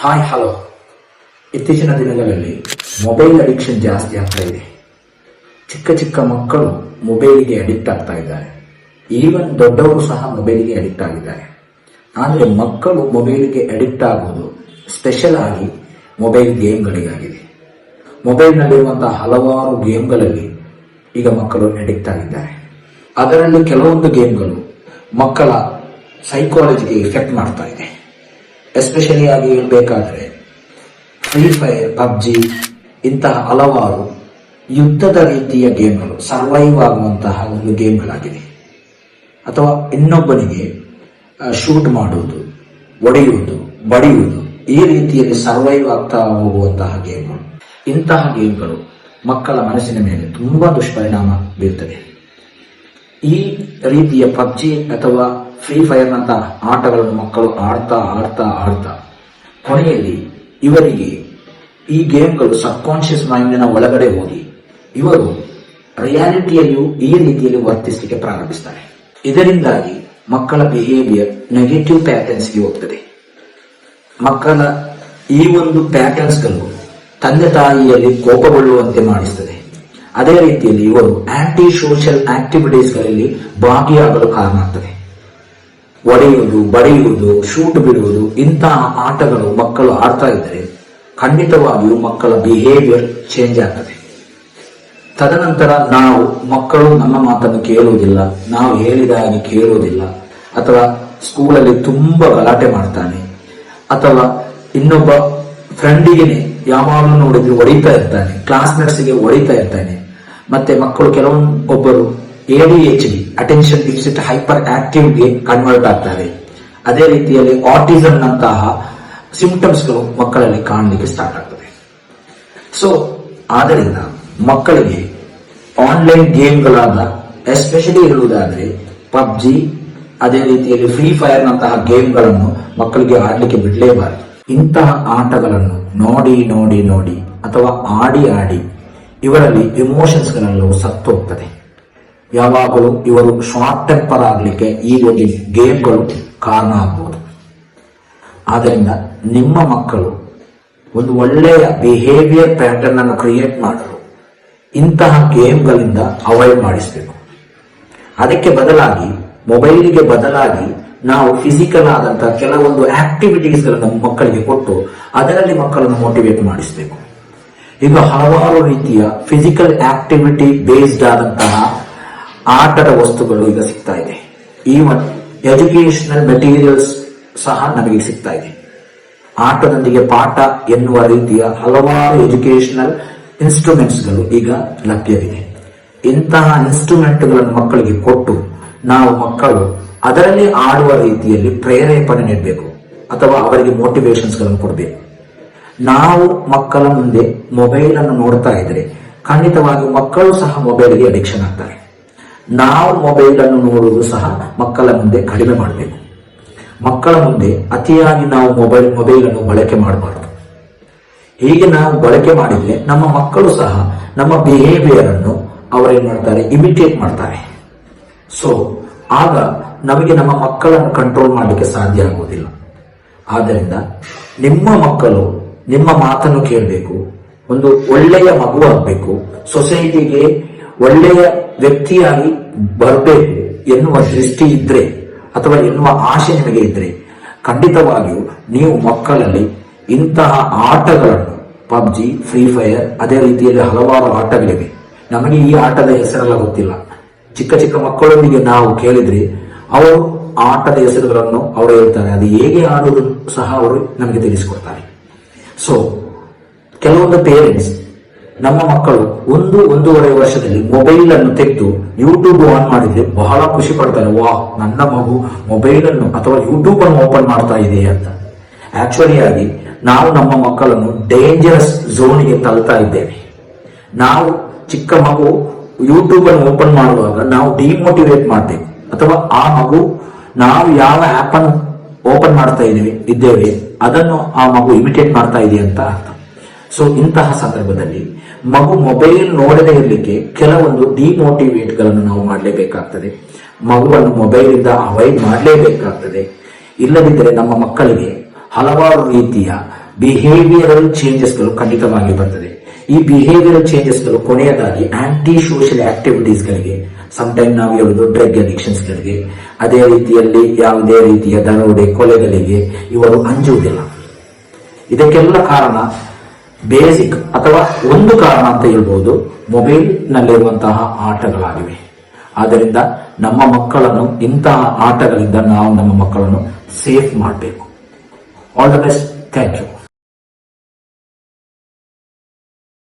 Hi hello ಇತ್ತೀಚಿನ ದಿನಗಳಲ್ಲಿ mobile addiction ಜಾಸ್ತಿ ಆಗ್ತಾ ಇದೆ. ಚಿಕ್ಕ ಚಿಕ್ಕ ಮಕ್ಕಳು ಮೊಬೈಲ್ಗೆ ಅಡಿಕ್ಟ್ ಆಗ್ತಾ ಇದ್ದಾರೆ. ಈವನ್ ದೊಡ್ಡವರು ಸಹ ಮೊಬೈಲ್ಗೆ ಅಡಿಕ್ಟ್ ಆಗಿದ್ದಾರೆ. ಆದರೆ ಮಕ್ಕಳು ಮೊಬೈಲ್ಗೆ ಅಡಿಕ್ಟ್ ಆಗುವುದು ಸ್ಪೆಷಲ್ ಆಗಿ ಮೊಬೈಲ್ ಗೇಮ್ಗಳಿಗಾಗಿದೆ ಮೊಬೈಲ್ನಲ್ಲಿರುವಂತಹ ಹಲವಾರು ಗೇಮ್ಗಳಲ್ಲಿ ಈಗ ಮಕ್ಕಳು ಅಡಿಕ್ಟ್ ಆಗಿದ್ದಾರೆ. ಅದರಲ್ಲಿ ಕೆಲವೊಂದು ಗೇಮ್ಗಳು ಮಕ್ಕಳ ಸೈಕಾಲಜಿಗೆ ಎಫೆಕ್ಟ್ ಮಾಡ್ತಾ ಇದೆ. ಎಸ್ಪೆಷಲಿ ಆಗಿ ಹೇಳಬೇಕಾದ್ರೆ ಫ್ರೀ ಫೈರ್ ಪಬ್ಜಿ ಇಂತಹ ಹಲವಾರು ಯುದ್ಧದ ರೀತಿಯ ಗೇಮ್ಗಳು ಸರ್ವೈವ್ ಆಗುವಂತಹ ಒಂದು ಗೇಮ್ಗಳಾಗಿದೆ ಅಥವಾ ಇನ್ನೊಬ್ಬನಿಗೆ ಶೂಟ್ ಮಾಡುವುದು ಒಡೆಯುವುದು ಬಡಿಯುವುದು ಈ ರೀತಿಯಲ್ಲಿ ಸರ್ವೈವ್ ಆಗ್ತಾ ಹೋಗುವಂತಹ ಗೇಮ್ಗಳು. ಇಂತಹ ಗೇಮ್ಗಳು ಮಕ್ಕಳ ಮನಸ್ಸಿನ ಮೇಲೆ ತುಂಬಾ ದುಷ್ಪರಿಣಾಮ ಬೀರ್ತದೆ. ಈ ರೀತಿಯ ಪಬ್ಜಿ ಅಥವಾ ಫ್ರೀ ಫೈರ್ ನಂತಹ ಆಟಗಳನ್ನು ಮಕ್ಕಳು ಆಡ್ತಾ ಆಡ್ತಾ ಆಡ್ತಾ ಕೊನೆಯಲ್ಲಿ ಇವರಿಗೆ ಈ ಗೇಮ್ಗಳು ಸಬ್ಕಾನ್ಷಿಯಸ್ ಮೈಂಡಿನ ಒಳಗಡೆ ಹೋಗಿ ಇವರು ರಿಯಾಲಿಟಿಯಲ್ಲಿಯೂ ಈ ರೀತಿಯಲ್ಲಿ ವರ್ತಿಸಲಿಕ್ಕೆ ಪ್ರಾರಂಭಿಸ್ತಾರೆ. ಇದರಿಂದಾಗಿ ಮಕ್ಕಳ ಬಿಹೇವಿಯರ್ ನೆಗೆಟಿವ್ ಪ್ಯಾಟರ್ನ್ಸ್ಗೆ ಹೋಗ್ತದೆ. ಮಕ್ಕಳ ಈ ಒಂದು ಪ್ಯಾಟರ್ನ್ಸ್ಗಳು ತಂದೆ ತಾಯಿಯಲ್ಲಿ ಕೋಪಗೊಳ್ಳುವಂತೆ ಮಾಡಿಸ್ತದೆ. ಅದೇ ರೀತಿಯಲ್ಲಿ ಇವರು ಆಂಟಿ ಸೋಷಿಯಲ್ ಆಕ್ಟಿವಿಟೀಸ್ಗಳಲ್ಲಿ ಭಾಗಿಯಾಗಲು ಕಾರಣ ಆಗ್ತದೆ. ಒಡೆಯುವುದು, ಬಡಿಯುವುದು, ಶೂಟ್ ಬಿಡುವುದು, ಇಂತಹ ಆಟಗಳು ಮಕ್ಕಳು ಆಡ್ತಾ ಇದ್ದರೆ ಖಂಡಿತವಾಗಿಯೂ ಮಕ್ಕಳ ಬಿಹೇವಿಯರ್ ಚೇಂಜ್ ಆಗ್ತದೆ. ತದನಂತರ ನಾವು ಮಕ್ಕಳು ನಮ್ಮ ಮಾತನ್ನು ಕೇಳುವುದಿಲ್ಲ, ನಾವು ಹೇಳಿದ ಹಾಗೆ ಕೇಳುವುದಿಲ್ಲ, ಅಥವಾ ಸ್ಕೂಲಲ್ಲಿ ತುಂಬಾ ಗಲಾಟೆ ಮಾಡ್ತಾನೆ, ಅಥವಾ ಇನ್ನೊಬ್ಬ ಫ್ರೆಂಡಿಗೆ ಯಾವಾಗಲೂ ನೋಡಿದ್ರೆ ಹೊಡಿತಾ ಇರ್ತಾನೆ ಕ್ಲಾಸ್ಮೇಟ್ಸ್ಗೆ ಹೊಡಿತಾ ಇರ್ತಾನೆ, ಮತ್ತೆ ಮಕ್ಕಳು ಕೆಲವೊಂದು ಒಬ್ಬರು A D H D attention deficit hyper ಆಕ್ಟಿವ್ಗೆ convert ಆಗ್ತಾರೆ ಅದೇ ರೀತಿಯಲ್ಲಿ ಆಟಿಸಮ್ ನಂತಹ ಸಿಂಪ್ಟಮ್ಸ್ಗಳು ಮಕ್ಕಳಲ್ಲಿ ಕಾಣಲಿಕ್ಕೆ ಸ್ಟಾರ್ಟ್ ಆಗ್ತದೆ. ಸೊ ಆದ್ದರಿಂದ ಮಕ್ಕಳಿಗೆ ಆನ್ಲೈನ್ ಗೇಮ್ಗಳಾದ ಎಸ್ಪೆಷಲಿ ಹೇಳುವುದಾದ್ರೆ ಪಬ್ಜಿ, ಅದೇ ರೀತಿಯಲ್ಲಿ ಫ್ರೀ ಫೈರ್ ನಂತಹ ಗೇಮ್ಗಳನ್ನು ಮಕ್ಕಳಿಗೆ ಆಡಲಿಕ್ಕೆ ಬಿಡಲೇಬಾರದು. ಇಂತಹ ಆಟಗಳನ್ನು ನೋಡಿ ನೋಡಿ ನೋಡಿ ಅಥವಾ ಆಡಿ ಆಡಿ ಇವರಲ್ಲಿ ಎಮೋಷನ್ಸ್ಗಳೆಲ್ಲವೂ ಸತ್ತೋಗ್ತದೆ. ಯಾವಾಗಲೂ ಇವರು ಶಾರ್ಟ್ ಟೆಂಪರ್ ಆಗಲಿಕ್ಕೆ ಈ ಒಂದು ಗೇಮ್ಗಳು ಕಾರಣ ಆಗ್ಬೋದು. ಆದ್ದರಿಂದ ನಿಮ್ಮ ಮಕ್ಕಳು ಒಂದು ಒಳ್ಳೆಯ ಬಿಹೇವಿಯರ್ ಪ್ಯಾಟರ್ನ್ ಅನ್ನು ಕ್ರಿಯೇಟ್ ಮಾಡಲು ಇಂತಹ ಗೇಮ್ಗಳಿಂದ ಅವಾಯ್ಡ್ ಮಾಡಿಸಬೇಕು. ಅದಕ್ಕೆ ಬದಲಾಗಿ ಮೊಬೈಲಿಗೆ ಬದಲಾಗಿ ನಾವು ಫಿಸಿಕಲ್ ಆದಂತಹ ಕೆಲವೊಂದು ಆಕ್ಟಿವಿಟೀಸ್ಗಳನ್ನು ಮಕ್ಕಳಿಗೆ ಕೊಟ್ಟು ಅದರಲ್ಲಿ ಮಕ್ಕಳನ್ನು ಮೋಟಿವೇಟ್ ಮಾಡಿಸಬೇಕು. ಈಗ ಹಲವಾರು ರೀತಿಯ ಫಿಸಿಕಲ್ ಆಕ್ಟಿವಿಟಿ ಬೇಸ್ಡ್ ಆದಂತಹ ಆಟದ ವಸ್ತುಗಳು ಈಗ ಸಿಗ್ತಾ ಇದೆ. ಈವನ್ ಎಜುಕೇಶನಲ್ ಮೆಟೀರಿಯಲ್ಸ್ ಸಹ ನಮಗೆ ಸಿಗ್ತಾ ಇದೆ. ಆಟದೊಂದಿಗೆ ಪಾಠ ಎನ್ನುವ ರೀತಿಯ ಹಲವಾರು ಎಜುಕೇಶನಲ್ ಇನ್ಸ್ಟ್ರೂಮೆಂಟ್ಸ್ಗಳು ಈಗ ಲಭ್ಯವಿದೆ. ಇಂತಹ ಇನ್ಸ್ಟ್ರೂಮೆಂಟ್ಗಳನ್ನು ಮಕ್ಕಳಿಗೆ ಕೊಟ್ಟು ನಾವು ಮಕ್ಕಳು ಅದರಲ್ಲಿ ಆಡುವ ರೀತಿಯಲ್ಲಿ ಪ್ರೇರೇಪಣೆ ನೀಡಬೇಕು ಅಥವಾ ಅವರಿಗೆ ಮೋಟಿವೇಶನ್ಸ್ಗಳನ್ನು ಕೊಡಬೇಕು. ನಾವು ಮಕ್ಕಳ ಮುಂದೆ ಮೊಬೈಲ್ ಅನ್ನು ನೋಡ್ತಾ ಇದ್ರೆ ಖಂಡಿತವಾಗಿ ಮಕ್ಕಳು ಸಹ ಮೊಬೈಲ್ಗೆ ಅಡಿಕ್ಷನ್ ಆಗ್ತಾರೆ. ನಾವು ಮೊಬೈಲ್ ಅನ್ನು ನೋಡುವುದು ಸಹ ಮಕ್ಕಳ ಮುಂದೆ ಕಡಿಮೆ ಮಾಡಬೇಕು. ಮಕ್ಕಳ ಮುಂದೆ ಅತಿಯಾಗಿ ನಾವು ಮೊಬೈಲ್ ಮೊಬೈಲ್ ಅನ್ನು ಬಳಕೆ ಮಾಡಬಾರದು. ಹೀಗೆ ನಾವು ಬಳಕೆ ಮಾಡಿದ್ರೆ ನಮ್ಮ ಮಕ್ಕಳು ಸಹ ನಮ್ಮ ಬಿಹೇವಿಯರ್ ಅನ್ನು ಅವರೇನ್ ಮಾಡ್ತಾರೆ? ಇಮಿಟೇಟ್ ಮಾಡ್ತಾರೆ. ಸೊ ಆಗ ನಮಗೆ ನಮ್ಮ ಮಕ್ಕಳನ್ನು ಕಂಟ್ರೋಲ್ ಮಾಡಲಿಕ್ಕೆ ಸಾಧ್ಯ ಆಗುವುದಿಲ್ಲ. ಆದ್ದರಿಂದ ನಿಮ್ಮ ಮಕ್ಕಳು ನಿಮ್ಮ ಮಾತನ್ನು ಕೇಳಬೇಕು. ಒಂದು ಒಳ್ಳೆಯ ಮಗು ಆಗಬೇಕು. ಸೊಸೈಟಿಗೆ ಒಳ್ಳೆಯ ವ್ಯಕ್ತಿಯಾಗಿ ಬರಬೇಕು ಎನ್ನುವ ದೃಷ್ಟಿ ಇದ್ರೆ ಅಥವಾ ಎನ್ನುವ ಆಶೆ ನಿಮಗೆ ಇದ್ರೆ, ಖಂಡಿತವಾಗಿಯೂ ನೀವು ಮಕ್ಕಳಲ್ಲಿ ಇಂತಹ ಆಟಗಳನ್ನು, ಪಬ್ಜಿ, ಫ್ರೀ ಫೈರ್, ಅದೇ ರೀತಿಯಲ್ಲಿ ಹಲವಾರು ಆಟಗಳಿವೆ. ನಮಗೆ ಈ ಆಟದ ಹೆಸರೆಲ್ಲ ಗೊತ್ತಿಲ್ಲ. ಚಿಕ್ಕ ಚಿಕ್ಕ ಮಕ್ಕಳೊಂದಿಗೆ ನಾವು ಕೇಳಿದ್ರೆ ಅವರು ಆಟದ ಹೆಸರುಗಳನ್ನು ಅವರು ಹೇಳ್ತಾರೆ. ಅದು ಹೇಗೆ ಆಡುವುದು ಸಹ ಅವರು ನಮಗೆ ತಿಳಿಸಿಕೊಡ್ತಾರೆ. ಸೊ ಕೆಲವೊಂದು ಪೇರೆಂಟ್ಸ್ ನಮ್ಮ ಮಕ್ಕಳು ಒಂದು ಒಂದೂವರೆ ವರ್ಷದಲ್ಲಿ ಮೊಬೈಲ್ ಅನ್ನು ತೆಗೆದು ಯೂಟ್ಯೂಬ್ ಆನ್ ಮಾಡಿದ್ರೆ ಬಹಳ ಖುಷಿ ಪಡ್ತಾರೆ. ವಾ ನನ್ನ ಮಗು ಮೊಬೈಲ್ ಅನ್ನು ಅಥವಾ ಯೂಟ್ಯೂಬ್ ಅನ್ನು ಓಪನ್ ಮಾಡ್ತಾ ಇದೆ ಅಂತ. ಆಕ್ಚುಲಿ ಆಗಿ ನಾವು ನಮ್ಮ ಮಕ್ಕಳನ್ನು ಡೇಂಜರಸ್ ಝೋನ್ಗೆ ತಳ್ತಾ ಇದ್ದೇವೆ. ನಾವು ಚಿಕ್ಕ ಮಗು ಯೂಟ್ಯೂಬ್ ಅನ್ನು ಓಪನ್ ಮಾಡುವಾಗ ನಾವು ಡಿಮೋಟಿವೇಟ್ ಮಾಡ್ತೇವೆ. ಅಥವಾ ಆ ಮಗು ನಾವು ಯಾವ ಆಪ್ ಅನ್ನು ಓಪನ್ ಮಾಡ್ತಾ ಇದ್ದೇವೆ ಇದ್ದೇವೆ, ಅದನ್ನು ಆ ಮಗು ಇಮಿಟೇಟ್ ಮಾಡ್ತಾ ಇದೆ ಅಂತ ಅರ್ಥ. ಸೊ ಇಂತಹ ಸಂದರ್ಭದಲ್ಲಿ ಮಗು ಮೊಬೈಲ್ ನೋಡದೇ ಇರಲಿಕ್ಕೆ ಕೆಲವೊಂದು ಡಿಮೋಟಿವೇಟ್ಗಳನ್ನು ನಾವು ಮಾಡಲೇಬೇಕಾಗ್ತದೆ. ಮಗುವನ್ನು ಮೊಬೈಲಿಂದ ಅವಾಯ್ಡ್ ಮಾಡಲೇಬೇಕಾಗ್ತದೆ. ಇಲ್ಲದಿದ್ದರೆ ನಮ್ಮ ಮಕ್ಕಳಿಗೆ ಹಲವಾರು ರೀತಿಯ ಬಿಹೇವಿಯರಲ್ ಚೇಂಜಸ್ಗಳು ಖಂಡಿತವಾಗಿ ಬರ್ತದೆ. ಈ ಬಿಹೇವಿಯರಲ್ ಚೇಂಜಸ್ಗಳು ಕೊನೆಯದಾಗಿ ಆಂಟಿ ಸೋಷಿಯಲ್ ಆಕ್ಟಿವಿಟೀಸ್ಗಳಿಗೆ ಟೈಮ್ ನಾವು ಹೇಳುದು ಡ್ರಗ್ ಅಡಿಕ್ಷನ್ಸ್ಗಳಿಗೆ ಅದೇ ರೀತಿಯಲ್ಲಿ ಯಾವುದೇ ರೀತಿಯ ದರೋಡೆ, ಕೊಲೆಗಳಿಗೆ ಇವರು ಅಂಜುವುದಿಲ್ಲ. ಇದಕ್ಕೆಲ್ಲ ಕಾರಣ ಬೇಸಿಕ್ ಅಥವಾ ಒಂದು ಕಾರಣ ಅಂತ ಹೇಳ್ಬೋದು ಮೊಬೈಲ್ ನಲ್ಲಿರುವಂತಹ ಆಟಗಳಾಗಿವೆ. ಆದ್ದರಿಂದ ನಮ್ಮ ಮಕ್ಕಳನ್ನು ಇಂತಹ ಆಟಗಳಿಂದ ನಾವು ನಮ್ಮ ಮಕ್ಕಳನ್ನು ಸೇಫ್ ಮಾಡಬೇಕು. All the best thank you